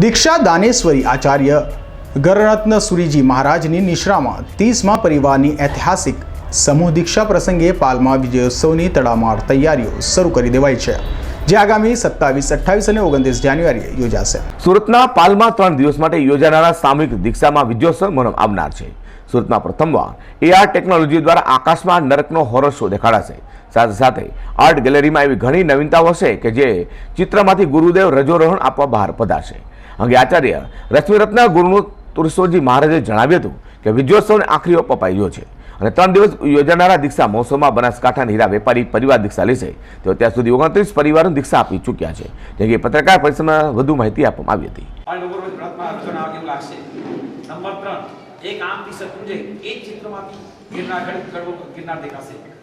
દીક્ષા દાનેશ્વરી આચાર્ય ગરરત્ન સુરીજી મહારાજની નિશ્રામાં ત્રીસમા પરિવારની ઐતિહાસિક સમૂહ દીક્ષા પ્રસંગે પાલમાં વિજયોત્સવની તડામાર તૈયારીઓ શરૂ કરી દેવાઈ છે. જે આગામી સત્તાવીસ, અઠ્ઠાવીસ અને ઓગણત્રીસ જાન્યુઆરીએ યોજાશે. સુરતના પાલમાં ત્રણ દિવસ માટે યોજાનારા સામૂહિક દીક્ષામાં વિજયોત્સવ મનમ આવનાર છે. સુરતમાં પ્રથમવાર એઆર ટેકનોલોજી દ્વારા આકાશમાં નરકનો હોરર શો દેખાડાશે. સાથે સાથે આર્ટ ગેલેરીમાં એવી ઘણી નવીનતાઓ હશે કે જે ચિત્રમાંથી ગુરુદેવ રજોરોહણ આપવા બહાર પધારશે. અંગે આચાર્ય રશ્મિરત્ન ગુરુનું તુરસોજી મહારાજે જણાવ્યું હતું કે વિજયોત્સવને આખરી ઓપ અપાઈ છે. અને ત્રણ દિવસ યોજાનારા દીક્ષા મહોત્સવમાં બનાસકાંઠાના હીરા વેપારી પરિવાર દીક્ષા લેશે. તેઓ ત્યાં સુધી ઓગણત્રીસ પરિવારોને દીક્ષા આપી ચૂક્યા છે. જેમ કે પત્રકાર પરિષદમાં વધુ માહિતી આપવામાં આવી હતી. જ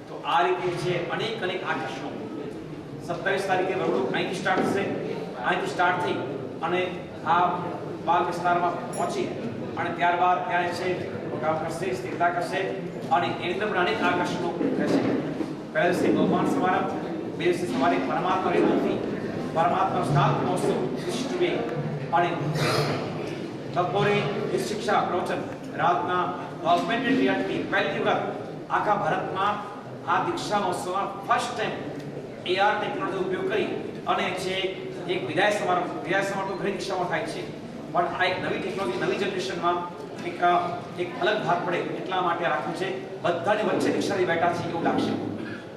તો અને ત્યારબાદ ત્યાં છે કરશે સ્થિરતા કરશે અને એની અંદર આકર્ષણો રહેશે. પહેલા દિવસે ભગવાન સમારંભ બે દિવસે સવારે પરમાત્મા રેવતી પરમાત્મા સ્નાત મહોત્સવ વિશિષ્ટ અને બપોરે શિક્ષા, પ્રવચન, રાતના ઓગમેન્ટેડ રિયાલિટી પહેલી વખત આખા ભારતમાં આ દીક્ષા મહોત્સવમાં ફર્સ્ટ ટાઈમ એઆર ટેકનોલોજી ઉપયોગ કરી અને જે એક વિદાય સમારંભ વિદાય સમારંભ તો ઘણી દીક્ષામાં થાય છે. પણ આ એક નવી ટેકનોલોજી નવી જનરેશનમાં એક એક અલગ ભાગ પડે એટલા માટે રાખ્યું છે. બધાની વચ્ચે દીક્ષાથી બેઠા છે એવું લાગશે.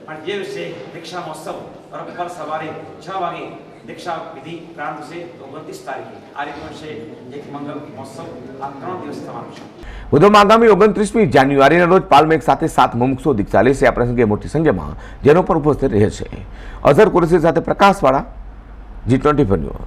પણ જે વિશે દીક્ષા મહોત્સવ બરોબર સવારે છ વાગે દીક્ષા વિધિ પ્રારંભ છે ઓગણત્રીસ તારીખે. આ રીતનો છે એક મંગલ મહોત્સવ. આ ત્રણ દિવસ થવાનો છે. વધુમાં આગામી ઓગણત્રીસમી જાન્યુઆરીના રોજ પાલમેક સાથે સાત મુમુક્ષો દીક્ષા લેશે આ પ્રસંગે મોટી સંખ્યામાં જેનો પણ ઉપસ્થિત રહેશે અઝર કુરેશી સાથે પ્રકાશવાળા જી ટ્વેન્ટી ન્યૂઝ.